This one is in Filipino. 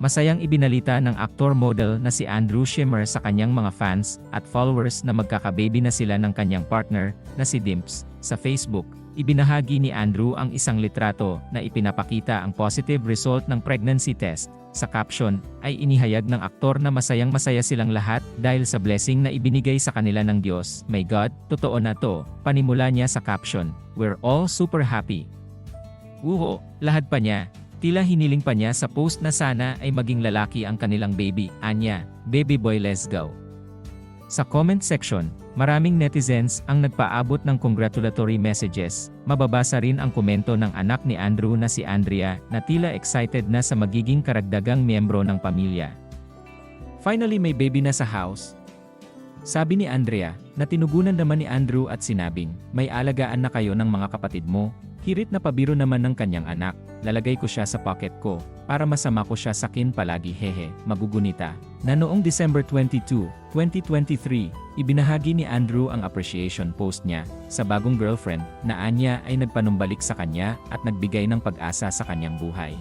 Masayang ibinalita ng actor-model na si Andrew Schimmer sa kanyang mga fans at followers na magkakababy na sila ng kanyang partner na si Dimps. Sa Facebook, ibinahagi ni Andrew ang isang litrato na ipinapakita ang positive result ng pregnancy test. Sa caption, ay inihayag ng aktor na masayang masaya silang lahat dahil sa blessing na ibinigay sa kanila ng Diyos. May God, totoo na to. Panimula niya sa caption, We're all super happy. Uho, lahad pa niya. Tila hiniling pa niya sa post na sana ay maging lalaki ang kanilang baby. Anya, baby boy let's go. Sa comment section, maraming netizens ang nagpaabot ng congratulatory messages. Mababasa rin ang komento ng anak ni Andrew na si Andrea na tila excited na sa magiging karagdagang miyembro ng pamilya. Finally may baby na sa house. Sabi ni Andrea, na tinugunan naman ni Andrew at sinabing, may alagaan na kayo ng mga kapatid mo. Hirit na pabiro naman ng kanyang anak, lalagay ko siya sa pocket ko, para masama ko siya sakin palagi hehe, magugunita. Na noong December 22, 2023, ibinahagi ni Andrew ang appreciation post niya sa bagong girlfriend na anya ay nagpanumbalik sa kanya at nagbigay ng pag-asa sa kanyang buhay.